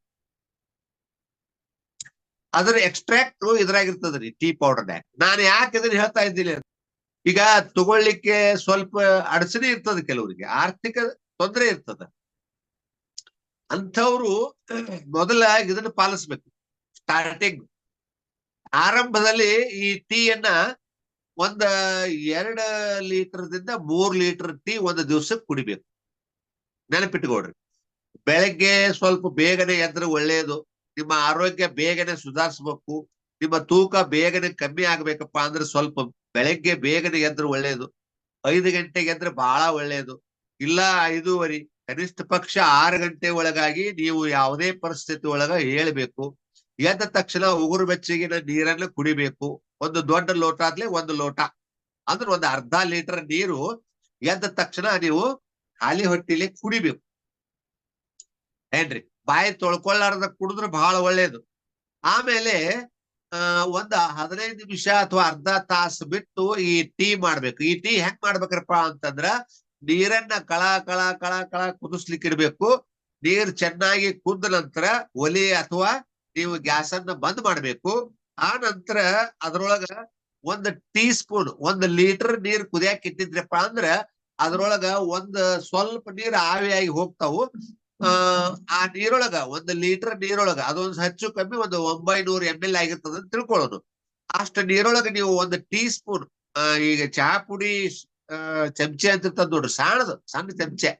ಅದ್ರ ಎಕ್ಸ್ಟ್ರಾಕ್ಟ್ ಇದ್ರಾಗಿರ್ತದ್ರಿ ಟೀ ಪೌಡರ್ನ್ಯಾಗ ನಾನು ಯಾಕೆ ಇದನ್ನ ಹೇಳ್ತಾ ಇದ್ದೀನಿ ಈಗ ತಗೊಳ್ಳಿಕ್ಕೆ ಸ್ವಲ್ಪ ಅಡಚಣೆ ಇರ್ತದ ಕೆಲವರಿಗೆ. ಆರ್ಥಿಕ ತೊಂದರೆ ಇರ್ತದ. ಅಂಥವ್ರು ಮೊದಲ ಇದನ್ನ ಪಾಲಿಸ್ಬೇಕು. ಸ್ಟಾರ್ಟಿಂಗ್ ಆರಂಭದಲ್ಲಿ ಈ ಟೀಯನ್ನ ಒಂದ ಎರಡ್ ಲೀಟರ್ದಿಂದ ಮೂರ್ ಲೀಟರ್ ಟೀ ಒಂದು ದಿವ್ಸಕ್ಕೆ ಕುಡಿಬೇಕು. ನೆನಪಿಟ್ಕೊಡ್ರಿ ಬೆಳಗ್ಗೆ ಸ್ವಲ್ಪ ಬೇಗನೆ ಎದ್ರೆ ಒಳ್ಳೆಯದು ನಿಮ್ಮ ಆರೋಗ್ಯ ಬೇಗನೆ ಸುಧಾರಿಸ್ಬೇಕು, ನಿಮ್ಮ ತೂಕ ಬೇಗನೆ ಕಮ್ಮಿ ಆಗ್ಬೇಕಪ್ಪ ಅಂದ್ರೆ ಸ್ವಲ್ಪ ಬೆಳಗ್ಗೆ ಬೇಗನೆ ಎದ್ರೆ ಒಳ್ಳೇದು, ಐದು ಗಂಟೆಗೆ ಎದ್ರೆ ಬಹಳ ಒಳ್ಳೇದು, ಇಲ್ಲ ಐದೂವರೆ, ಕನಿಷ್ಠ ಪಕ್ಷ ಆರು ಗಂಟೆ ಒಳಗಾಗಿ ನೀವು ಯಾವುದೇ ಪರಿಸ್ಥಿತಿ ಒಳಗ ಹೇಳ್ಬೇಕು, ಎದ್ದ ತಕ್ಷಣ ಉಗುರು ಬೆಚ್ಚಗಿನ ನೀರನ್ನು ಕುಡಿಬೇಕು, ಒಂದು ದೊಡ್ಡ ಲೋಟ ಆದ್ಲೆ ಒಂದು ಲೋಟ, ಅಂದ್ರೆ ಒಂದು ಅರ್ಧ ಲೀಟರ್ ನೀರು ಎದ್ದ ತಕ್ಷಣ ನೀವು ಖಾಲಿ ಹೊಟ್ಟಿಲಿ ಕುಡಿಬೇಕು, ಏನ್ರಿ? ಬಾಯಿ ತೊಳ್ಕೊಳ್ಳಾರ್ದ ಕುಡಿದ್ರೆ ಬಹಳ ಒಳ್ಳೇದು. ಆಮೇಲೆ ಒಂದ ಹದಿನೈದು ನಿಮಿಷ ಅಥವಾ ಅರ್ಧ ತಾಸು ಬಿಟ್ಟು ಈ ಟೀ ಮಾಡ್ಬೇಕು. ಈ ಟೀ ಹೆಂಗ್ ಮಾಡ್ಬೇಕ್ರಪ್ಪ ಅಂತಂದ್ರ ನೀರನ್ನ ಕಳ ಕಳ ಕಳ ಕಳ ಕುದಿಸ್ಲಿಕ್ಕೆ ಇಡ್ಬೇಕು ನೀರ್ ಚೆನ್ನಾಗಿ ಕುದ್ದ ನಂತರ ಒಲಿ ಅಥವಾ ನೀವು ಗ್ಯಾಸ್ ಅನ್ನ ಬಂದ್ ಮಾಡ್ಬೇಕು. ಆ ನಂತರ ಅದ್ರೊಳಗ ಒಂದ್ ಟೀ ಸ್ಪೂನ್ ಒಂದ್ ಲೀಟರ್ ನೀರ್ ಕುದಿಯಾಕ ಇಟ್ಟಿದ್ರಪ್ಪ ಅಂದ್ರ ಅದ್ರೊಳಗ ಒಂದ್ ಸ್ವಲ್ಪ ನೀರ್ ಆವಿಯಾಗಿ ಹೋಗ್ತಾವು. ಆ ನೀರೊಳಗ, ಒಂದ್ ಲೀಟರ್ ನೀರೊಳಗ, ಅದೊಂದ್ ಹೆಚ್ಚು ಕಮ್ಮಿ ಒಂದು ಒಂಬೈನೂರು ಎಂ ಎಲ್ ಆಗಿರ್ತದ ಅಂತ ತಿಳ್ಕೊಳ್ಳೋದು. ಅಷ್ಟು ನೀರೊಳಗ ನೀವು ಒಂದು ಟೀ ಸ್ಪೂನ್ ಈಗ ಚಹಾ ಪುಡಿ ಚಮಚೆ ಅಂತ ಇರ್ತದ ನೋಡ್ರಿ ಸಣ್ಣದು ಸಣ್ಣ ಚಮಚೆ.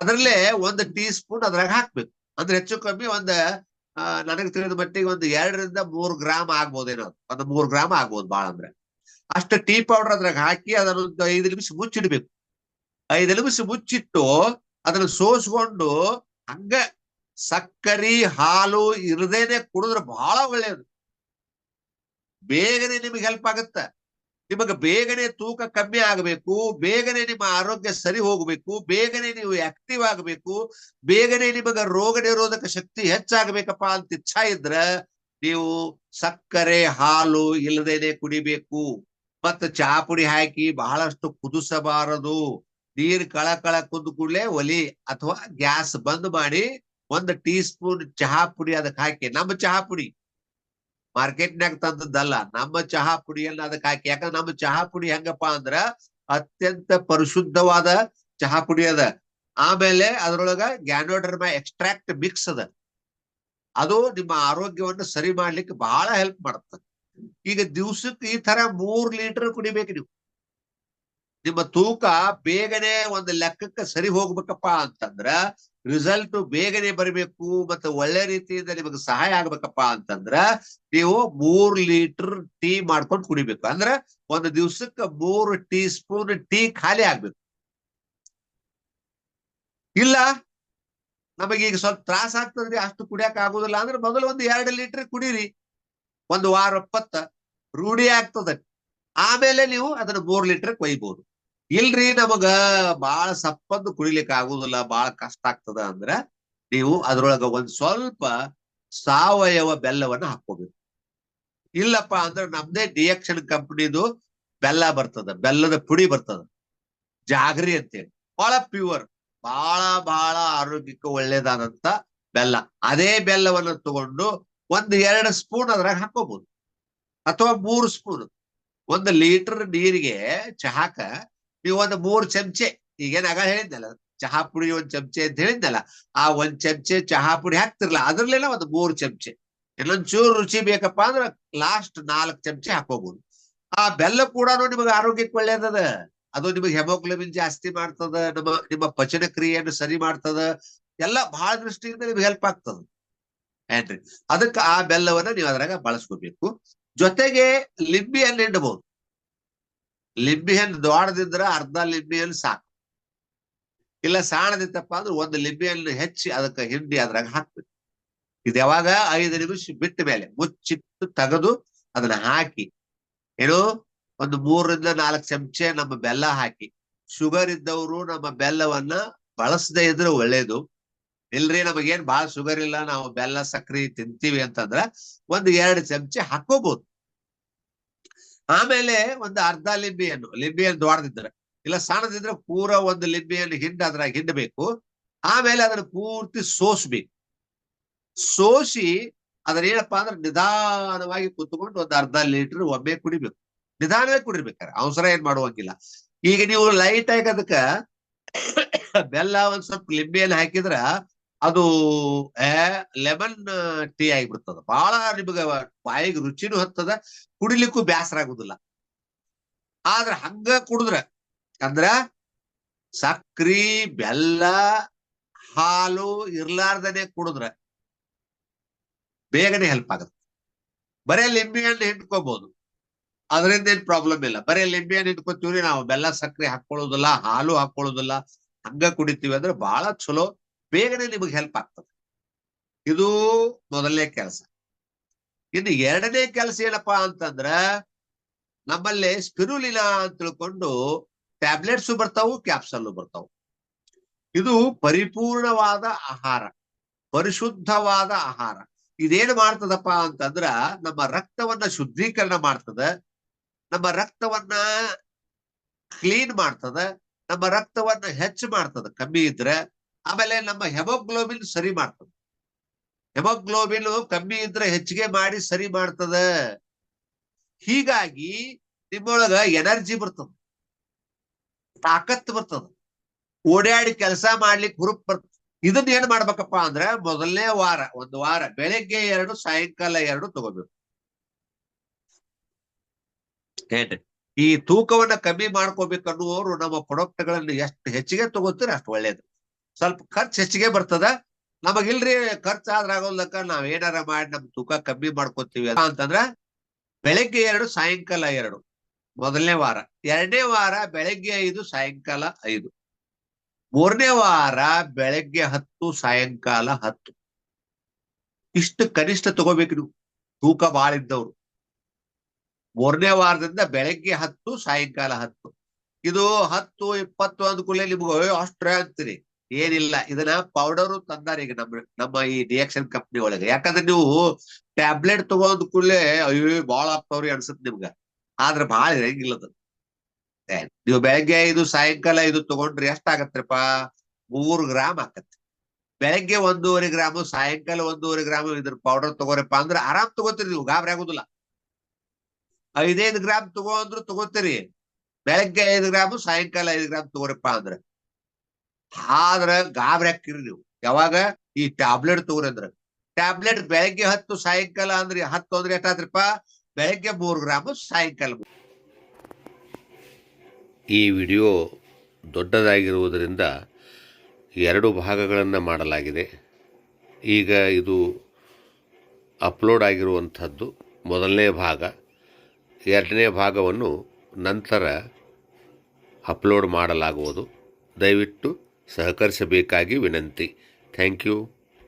ಅದ್ರಲ್ಲೇ ಒಂದ್ ಟೀ ಸ್ಪೂನ್ ಅದ್ರಾಗ ಹಾಕ್ಬೇಕು. ಅಂದ್ರೆ ಹೆಚ್ಚು ಕಮ್ಮಿ ಒಂದ್ ನನಗೆ ತಿಳಿದ ಮಟ್ಟಿಗೆ ಒಂದು ಎರಡರಿಂದ ಮೂರ್ ಗ್ರಾಮ್ ಆಗ್ಬೋದೇನೋ ಒಂದು ಮೂರ್ ಗ್ರಾಮ್ ಆಗ್ಬೋದು ಬಾಳ ಅಂದ್ರೆ. ಅಷ್ಟು ಟೀ ಪೌಡರ್ ಅದ್ರಾಗ ಹಾಕಿ ಅದನ್ನ ಒಂದು ಐದು ನಿಮಿಷ ಮುಚ್ಚಿಡ್ಬೇಕು. ಐದು ನಿಮಿಷ ಮುಚ್ಚಿಟ್ಟು ಅದನ್ನ ಸೋಸ್ಕೊಂಡು ಹಂಗ ಸಕ್ಕರಿ, ಹಾಲು ಇರದೇನೆ ಕುಡಿದ್ರೆ ಬಹಳ ಒಳ್ಳೆಯದು. ಬೇಗನೆ ನಿಮಗೆ ಹೆಲ್ಪ್ ಆಗತ್ತ. ನಿಮಗೆ ಬೇಗನೆ ತೂಕ ಕಮ್ಮಿ ಆಗಬೇಕು, ಬೇಗನೆ ನಿಮ್ಮ ಆರೋಗ್ಯ ಸರಿ ಹೋಗಬೇಕು, ಬೇಗನೆ ನೀವು ಆಕ್ಟಿವ್ ಆಗಬೇಕು, ಬೇಗನೆ ನಿಮಗೆ ರೋಗ ನಿರೋಧಕ ಶಕ್ತಿ ಹೆಚ್ಚಾಗಬೇಕಪ್ಪ ಅಂತ ಇಚ್ಛಾ ಇದ್ರ ನೀವು ಸಕ್ಕರೆ, ಹಾಲು ಇಲ್ಲದೇನೆ ಕುಡಿಬೇಕು. ಮತ್ತೆ ಚಾಪುಡಿ ಹಾಕಿ ಬಹಳಷ್ಟು ಕುದಿಸಬಾರದು. ನೀರ್ ಕಳ ಕಳ ಕುದ್ದು ಕೂಡಲೇ ಒಲಿ ಅಥವಾ ಗ್ಯಾಸ್ ಬಂದ್ ಮಾಡಿ ಒಂದ್ ಟೀ ಸ್ಪೂನ್ ಚಹಾ ಪುಡಿ ಅದಕ್ಕೆ ಹಾಕಿ, ನಮ್ಮ ಚಹಾ ಪುಡಿ. ಮಾರ್ಕೆಟ್ನಾಗ ತಂದದ್ದಲ್ಲ, ನಮ್ಮ ಚಹಾ ಪುಡಿಯನ್ನ ಅದಕ್ಕೆ ಹಾಕಿ. ಯಾಕಂದ್ರೆ ನಮ್ಮ ಚಹಾ ಪುಡಿ ಹೆಂಗಪ್ಪ ಅಂದ್ರ ಅತ್ಯಂತ ಪರಿಶುದ್ಧವಾದ ಚಹಾ ಪುಡಿ ಅದ. ಆಮೇಲೆ ಅದ್ರೊಳಗ ಗ್ಯಾನೋಡರ್ಮ ಎಕ್ಸ್ಟ್ರಾಕ್ಟ್ ಮಿಕ್ಸ್ ಅದ. ಅದು ನಿಮ್ಮ ಆರೋಗ್ಯವನ್ನು ಸರಿ ಮಾಡ್ಲಿಕ್ಕೆ ಬಹಳ ಹೆಲ್ಪ್ ಮಾಡುತ್ತೆ ಈಗ ದಿವ್ಸಕ್ಕೆ ಈ ತರ ಮೂರ್ ಲೀಟರ್ ಕುಡಿಬೇಕು ನೀವು. ನಿಮ್ಮ ತೂಕ ಬೇಗನೆ ಒಂದು ಲೆಕ್ಕಕ್ಕೆ ಸರಿ ಹೋಗ್ಬೇಕಪ್ಪ ಅಂತಂದ್ರ ರಿಸಲ್ಟ್ ಬೇಗನೆ ಬರಬೇಕು ಮತ್ತೆ ಒಳ್ಳೆ ರೀತಿಯಿಂದ ನಿಮಗೆ ಸಹಾಯ ಆಗ್ಬೇಕಪ್ಪ ಅಂತಂದ್ರ ನೀವು ಮೂರ್ ಲೀಟರ್ ಟೀ ಮಾಡ್ಕೊಂಡು ಕುಡಿಬೇಕು. ಅಂದ್ರ ಒಂದು ದಿವ್ಸಕ್ಕೆ ಮೂರ್ ಟೀ ಸ್ಪೂನ್ ಟೀ ಖಾಲಿ ಆಗ್ಬೇಕು. ಇಲ್ಲ ನಮಗೀಗ ಸ್ವಲ್ಪ ತ್ರಾಸ ಆಗ್ತದ್ರಿ, ಅಷ್ಟು ಕುಡಿಯಕ್ ಆಗುದಿಲ್ಲ. ಅಂದ್ರೆ ಮೊದಲು ಒಂದು ಎರಡು ಲೀಟರ್ ಕುಡೀರಿ. ಒಂದು ವಾರ ಒಪ್ಪತ್ತ ರೂಢಿ ಆಗ್ತದ. ಆಮೇಲೆ ನೀವು ಅದನ್ನ ಮೂರ್ ಲೀಟರ್ ಕೊಯ್ಬಹುದು ಇಲ್ರಿ ನಮಗ ಬಾಳ ಸಪ್ಪಂದು ಕುಡಿಲಿಕ್ಕೆ ಆಗುದಿಲ್ಲ, ಬಾಳ ಕಷ್ಟ ಆಗ್ತದ ಅಂದ್ರ ನೀವು ಅದ್ರೊಳಗ ಒಂದ್ ಸ್ವಲ್ಪ ಸಾವಯವ ಬೆಲ್ಲವನ್ನ ಹಾಕೋಬೇಕು ಇಲ್ಲಪ್ಪ ಅಂದ್ರೆ ನಮ್ದೇ ಡಿಯಕ್ಷನ್ ಕಂಪನಿದು ಬೆಲ್ಲ ಬರ್ತದ, ಬೆಲ್ಲದ ಪುಡಿ ಬರ್ತದ. ಜಾಗರಿ ಅಂತೇಳಿ. ಬಹಳ ಪ್ಯೂರ್ ಬಹಳ ಬಹಳ ಆರೋಗ್ಯಕ್ಕೆ ಒಳ್ಳೇದಾದಂತ ಬೆಲ್ಲ. ಅದೇ ಬೆಲ್ಲವನ್ನ ತಗೊಂಡು ಒಂದ್ ಎರಡ್ ಸ್ಪೂನ್ ಅದ್ರಾಗ ಹಾಕೋಬಹುದು ಅಥವಾ ಮೂರು ಸ್ಪೂನ್. ಒಂದ್ ಲೀಟರ್ ನೀರಿಗೆ ಚಹಾಕ ನೀವು ಒಂದು ಮೂರ್ ಚಮಚೆ, ಈಗೇನ್ ಆಗ ಹೇಳಿದ್ನಲ್ಲ, ಚಹಾ ಪುಡಿ ಒಂದ್ ಚಮಚೆ ಅಂತ ಹೇಳಿದ್ನಲ್ಲ, ಆ ಒಂದ್ ಚಮಚೆ ಚಹಾ ಪುಡಿ ಹಾಕ್ತಿರ್ಲ, ಅದ್ರಲ್ಲೆಲ್ಲ ಒಂದು ಮೂರ್ ಚಮಚೆ. ಇನ್ನೊಂದ್ ಚೂರು ರುಚಿ ಬೇಕಪ್ಪ ಅಂದ್ರ ಲಾಸ್ಟ್ ನಾಲ್ಕು ಚಮಚೆ ಹಾಕೋಬಹುದು ಆ ಬೆಲ್ಲ ಕೂಡ ನಿಮಗೆ ಆರೋಗ್ಯಕ್ಕೆ ಒಳ್ಳೇದದ. ಅದು ನಿಮಗೆ ಹೆಮೋಗ್ಲೋಬಿನ್ ಜಾಸ್ತಿ ಮಾಡ್ತದ, ನಮ್ಮ, ನಿಮ್ಮ ಪಚನ ಕ್ರಿಯೆಯನ್ನು ಸರಿ ಮಾಡ್ತದ. ಎಲ್ಲ ಬಹಳ ದೃಷ್ಟಿಯಿಂದ ನಿಮ್ಗೆ ಹೆಲ್ಪ್ ಆಗ್ತದ. ಏನ್ರಿ? ಅದಕ್ಕೆ ಆ ಬೆಲ್ಲವನ್ನ ನೀವು ಅದ್ರಾಗ ಬಳಸ್ಕೋಬೇಕು. ಜೊತೆಗೆ ಲಿಂಬಿ ಹಣ್ಣು ಹಿಂಡಬಹುದು ಲಿಂಬಿ ಹಣ್ಣು ದೊಡ್ಡದಿದ್ರ ಅರ್ಧ ಲಿಂಬಿ ಹಣ್ಣು ಸಾಕು. ಇಲ್ಲ ಸಾಣದಿತ್ತಪ್ಪ ಅಂದ್ರೆ ಒಂದು ಲಿಂಬಿ ಹಣ್ಣು ಹೆಚ್ಚಿ ಅದಕ್ಕೆ ಹಿಂಡಿ ಅದ್ರಾಗ ಹಾಕ್ಬೇಕು. ಇದು ಯಾವಾಗ? ಐದು ನಿಮಿಷ ಬಿಟ್ಟ ಮೇಲೆ ಮುಚ್ಚಿಟ್ಟು ತೆಗೆದು ಅದನ್ನ ಹಾಕಿ. ಏನು? ಒಂದು ಮೂರರಿಂದ ನಾಲ್ಕು ಚಮಚೆ ನಮ್ಮ ಬೆಲ್ಲ ಹಾಕಿ. ಶುಗರ್ ಇದ್ದವರು ನಮ್ಮ ಬೆಲ್ಲವನ್ನ ಬಳಸದೇ ಇದ್ರೆ ಒಳ್ಳೇದು. ಇಲ್ರಿ, ನಮಗೇನ್ ಬಾಳ ಶುಗರ್ ಇಲ್ಲ, ನಾವು ಬೆಲ್ಲ ಸಕ್ರಿ ತಿಂತೀವಿ ಅಂತಂದ್ರ ಒಂದು ಎರಡು ಚಮಚೆ ಹಾಕೋಬಹುದು ಆಮೇಲೆ ಒಂದು ಅರ್ಧ ಲಿಂಬಿಯನ್ನು ಲಿಂಬಿಯನ್ನು ದೊಡ್ಡದಿದ್ರೆ ಇಲ್ಲ ಸಣ್ಣದಿದ್ರೆ ಪೂರ ಒಂದು ಲಿಂಬಿಯನ್ನು ಹಿಂಡ ಅದ್ರಾಗ ಹಿಂಡಬೇಕು, ಆಮೇಲೆ ಅದನ್ನ ಪೂರ್ತಿ ಸೋಸ್ಬೇಕು. ಸೋಸಿ ಅದನ್ನೇನಪ್ಪಾ ಅಂದ್ರೆ ನಿಧಾನವಾಗಿ ಕುತ್ಕೊಂಡು ಒಂದು ಅರ್ಧ ಲೀಟರ್ ಒಮ್ಮೆ ಕುಡಿಬೇಕು. ನಿಧಾನವೇ ಕುಡಿರ್ಬೇಕಾರೆ ಅವಸರ ಏನ್ ಮಾಡುವಂಗಿಲ್ಲ. ಈಗ ನೀವು ಲೈಟ್ ಆಗಿ ಅದಕ್ಕ ಬೆಲ್ಲ ಒಂದ್ ಸ್ವಲ್ಪ ಲಿಂಬೆಯನ್ನು ಹಾಕಿದ್ರ ಅದು ಲೆಮನ್ ಟೀ ಆಗಿಬಿಡ್ತದ. ಬಹಳ ನಿಮಗ ಬಾಯಿಗೆ ರುಚಿನೂ ಹತ್ತದ ಕುಡಿಲಿಕ್ಕೂ ಬ್ಯಾಸರ ಆಗುದಿಲ್ಲ ಆದ್ರ ಹಂಗ ಕುಡಿದ್ರ ಅಂದ್ರ ಸಕ್ರಿ, ಬೆಲ್ಲ, ಹಾಲು ಇರ್ಲಾರ್ದನೆ ಕುಡಿದ್ರ ಬೇಗನೆ ಹೆಲ್ಪ್ ಆಗತ್ತೆ. ಬರೇ ಲಿಂಬೆ ಹಣ್ಣು ಹಿಂಡ್ಕೋಬಹುದು ಅದರಿಂದ ಏನ್ ಪ್ರಾಬ್ಲಮ್ ಇಲ್ಲ. ಬರೇ ಲಿಂಬೆ ಹಣ್ಣು ಹಿಂಡ್ಕೋತೀವ್ರಿ, ನಾವು ಬೆಲ್ಲ, ಸಕ್ರೆ ಹಾಕೊಳ್ಳೋದಿಲ್ಲ, ಹಾಲು ಹಾಕೊಳ್ಳೋದಿಲ್ಲ, ಹಂಗ ಕುಡಿತೀವಿ ಅಂದ್ರೆ ಬಹಳ ಚಲೋ, ಬೇಗನೆ ನಿಮಗೆ ಹೆಲ್ಪ್ ಆಗ್ತದೆ. ಇದು ಮೊದಲನೇ ಕೆಲಸ. ಇನ್ನು ಎರಡನೇ ಕೆಲಸ ಏನಪ್ಪಾ ಅಂತಂದ್ರ ನಮ್ಮಲ್ಲಿ ಸ್ಪಿರುಲಿನಾ ಅಂತ ತಿಳ್ಕೊಂಡು ಟ್ಯಾಬ್ಲೆಟ್ಸ್ ಬರ್ತಾವು ಕ್ಯಾಪ್ಸಲ್ ಬರ್ತಾವು. ಇದು ಪರಿಪೂರ್ಣವಾದ ಆಹಾರ, ಪರಿಶುದ್ಧವಾದ ಆಹಾರ. ಇದೇನು ಮಾಡ್ತದಪ್ಪ ಅಂತಂದ್ರ ನಮ್ಮ ರಕ್ತವನ್ನ ಶುದ್ಧೀಕರಣ ಮಾಡ್ತದ, ನಮ್ಮ ರಕ್ತವನ್ನ ಕ್ಲೀನ್ ಮಾಡ್ತದ, ನಮ್ಮ ರಕ್ತವನ್ನ ಹೆಚ್ಚು ಮಾಡ್ತದ, ಕಮ್ಮಿ ಇದ್ರೆ, ಆಮೇಲೆ ನಮ್ಮ ಹೆಮೋಗ್ಲೋಬಿನ್ ಸರಿ ಮಾಡ್ತದ. ಹೆಮೋಗ್ಲೋಬಿನ್ ಕಮ್ಮಿ ಇದ್ರೆ ಹೆಚ್ಚಿಗೆ ಮಾಡಿ ಸರಿ ಮಾಡ್ತದ. ಹೀಗಾಗಿ ನಿಮ್ಮೊಳಗ ಎನರ್ಜಿ ಬರ್ತದ. ತಾಕತ್ ಬರ್ತದ. ಓಡಾಡಿ ಕೆಲಸ ಮಾಡ್ಲಿಕ್ಕೆ ಹುರುಪ್ ಬರ್ತದ ಇದನ್ನ ಏನ್ ಮಾಡ್ಬೇಕಪ್ಪ ಅಂದ್ರೆ ಮೊದಲನೇ ವಾರ, ಒಂದು ವಾರ, ಬೆಳಗ್ಗೆ ಎರಡು, ಸಾಯಂಕಾಲ ಎರಡು ತಗೋಬೇಕು. ಏನ್ರಿ? ಈ ತೂಕವನ್ನ ಕಮ್ಮಿ ಮಾಡ್ಕೋಬೇಕು ಅನ್ನುವರು ನಮ್ಮ ಪ್ರಾಡಕ್ಟ್ಗಳನ್ನು ಎಷ್ಟು ಹೆಚ್ಚಿಗೆ ತಗೋತೀರ ಅಷ್ಟು ಒಳ್ಳೇದು. ಸ್ವಲ್ಪ ಖರ್ಚು ಹೆಚ್ಚಿಗೆ ಬರ್ತದ. ನಮಗಿಲ್ರಿ ಖರ್ಚು ಆದ್ರ ಆಗೋಲ್ಲಕ್ಕ ನಾವ್ ಏನಾರ ಮಾಡಿ ನಮ್ ತೂಕ ಕಮ್ಮಿ ಮಾಡ್ಕೋತೀವಿ ಅಂತಂದ್ರ, ಬೆಳಗ್ಗೆ ಎರಡು, ಸಾಯಂಕಾಲ ಎರಡು. ಮೊದಲನೇ ವಾರ. ಎರಡನೇ ವಾರ ಬೆಳಗ್ಗೆ ಐದು, ಸಾಯಂಕಾಲ ಐದು. ಮೂರನೇ ವಾರ ಬೆಳಗ್ಗೆ ಹತ್ತು, ಸಾಯಂಕಾಲ ಹತ್ತು. ಇಷ್ಟು ಕನಿಷ್ಠ ತಗೋಬೇಕು ನೀವು. ತೂಕ ಬಾಳ ಇದ್ದವ್ರು. ಮೂರನೇ ವಾರದಿಂದ ಬೆಳಗ್ಗೆ ಹತ್ತು, ಸಾಯಂಕಾಲ ಹತ್ತು. ಇದು ಹತ್ತು, ಇಪ್ಪತ್ತು ಅಂದ ಕೂಡಲೇ ನಿಮ್ಗೆ ಅಷ್ಟ್ರೇ ಅಂತೀರಿ. ಏನಿಲ್ಲ, ಇದನ್ನ ಪೌಡರು ತಂದಾರ ಈಗ ನಮ್ಮ ಈ ರಿಯಾಕ್ಷನ್ ಕಂಪ್ನಿ ಒಳಗೆ. ಯಾಕಂದ್ರೆ ನೀವು ಟ್ಯಾಬ್ಲೆಟ್ ತಗೊಂಡ್ ಕೂಡಲೇ ಅಯ್ಯೋ, ಬಾಳ ಆಗ್ತಾವ್ರಿ ಅನ್ಸುತ್ತೆ ನಿಮ್ಗ. ಆದ್ರೆ ಬಾಳ ಇರಂಗಿಲ್ಲ ಅದು. ನೀವು ಬೆಳಗ್ಗೆ ಐದು, ಸಾಯಂಕಾಲ ಐದು ತಗೊಂಡ್ರಿ ಎಷ್ಟಾಗತ್ರಪ್ಪ ಮೂರು ಗ್ರಾಮ್ ಆಕತ್ತೆ. ಬೆಳಗ್ಗೆ ಒಂದೂವರೆ ಗ್ರಾಮು, ಸಾಯಂಕಾಲ ಒಂದೂವರೆ ಗ್ರಾಮ್ ಇದ್ರ ಪೌಡರ್ ತಗೋರಪ್ಪ ಅಂದ್ರೆ ಆರಾಮ್ ತಗೋತೀರಿ ನೀವು, ಗಾಬರಿ ಆಗುದಿಲ್ಲ. ಐದೈದು ಗ್ರಾಮ್ ತಗೋ ಅಂದ್ರು ತಗೋತೀರಿ. ಬೆಳಗ್ಗೆ ಐದು ಗ್ರಾಮು, ಸಾಯಂಕಾಲ ಐದು ಗ್ರಾಮ್ ತಗೋರಪ್ಪ ಅಂದ್ರೆ. ಆದ್ರ ಗಾಬರಿ ಹಾಕಿರಿ ನೀವು. ಯಾವಾಗ? ಈ ಟ್ಯಾಬ್ಲೆಟ್ ತಗೋರಿ ಅಂದ್ರ ಟ್ಯಾಬ್ಲೆಟ್ ಬೆಳಗ್ಗೆ ಹತ್ತು, ಸಾಯಂಕಾಲ ಅಂದ್ರೆ ಹತ್ತು ಅಂದ್ರೆ ಎಷ್ಟಾದ್ರಪ್ಪ? ಬೆಳಗ್ಗೆ ಮೂರು ಗ್ರಾಮ್ ಸಾಯಂಕಾಲ. ಈ ವಿಡಿಯೋ ದೊಡ್ಡದಾಗಿರುವುದರಿಂದ ಎರಡು ಭಾಗಗಳನ್ನು ಮಾಡಲಾಗಿದೆ. ಈಗ ಇದು ಅಪ್ಲೋಡ್ ಆಗಿರುವಂಥದ್ದು ಮೊದಲನೇ ಭಾಗ. ಎರಡನೇ ಭಾಗವನ್ನು ನಂತರ ಅಪ್ಲೋಡ್ ಮಾಡಲಾಗುವುದು. ದಯವಿಟ್ಟು सहकर्ष बेकागी विनंती। Thank you